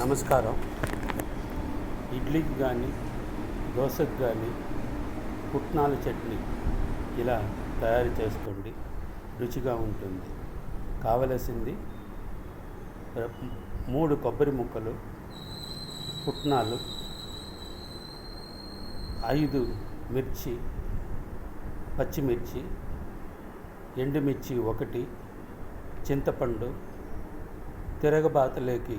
నమస్కారం. ఇడ్లీకి కానీ దోశకు కానీ పుట్నాల చట్నీ ఇలా తయారు చేసుకోండి. రుచిగా ఉంటుంది. కావలసింది మూడు కొబ్బరి ముక్కలు పుట్నాలు ఐదు మిర్చి పచ్చిమిర్చి ఎండుమిర్చి ఒకటి చింతపండు తిరగబాతలేకి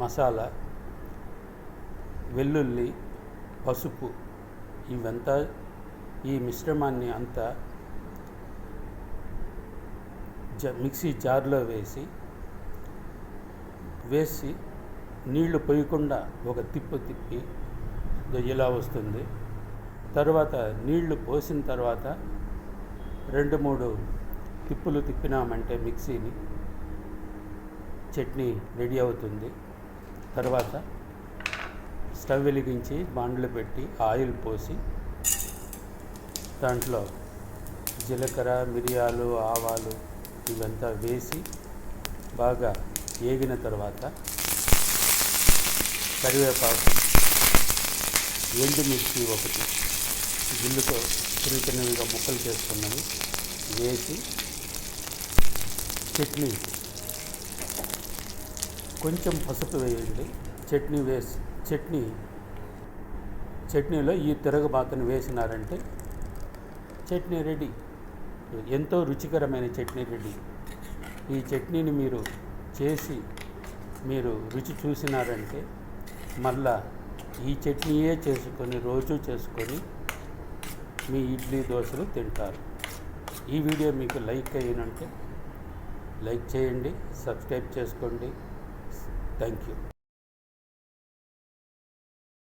మసాలా వెల్లుల్లి పసుపు ఇవంతా ఈ మిశ్రమాన్ని అంతా జ మిక్సీ జార్లో వేసి వేసి నీళ్ళు పోయకుండా ఒక తిప్పు తిప్పి ఇలా వస్తుంది. తర్వాత నీళ్ళు పోసిన తర్వాత రెండు మూడు తిప్పులు తిప్పినామంటే మిక్సీని చట్నీ రెడీ అవుతుంది. తర్వాత స్టవ్ వెలిగించి బాండ్లు పెట్టి ఆయిల్ పోసి దాంట్లో జీలకర్ర మిరియాలు ఆవాలు ఇవంతా వేసి బాగా ఏగిన తర్వాత కరివేపాకు ఎండుమిర్చి ఒకటి గిల్లుతో చిన్న చిన్నవిగా ముక్కలు చేసుకున్నవి వేసి చట్నీ కొంచెం పసుపు వేయండి. చట్నీ వేసి చట్నీ చట్నీలో ఈ తిరగబాతను వేసినారంటే చట్నీ రెడీ. ఎంతో రుచికరమైన చట్నీ రెడీ. ఈ చట్నీని మీరు చేసి మీరు రుచి చూసినారంటే మళ్ళా ఈ చట్నీయే చేసుకొని రోజు చేసుకొని మీ ఇడ్లీ దోశలు తింటారు. ఈ వీడియో మీకు లైక్ అయినంటే లైక్ చేయండి సబ్స్క్రైబ్ చేసుకోండి. Thank you.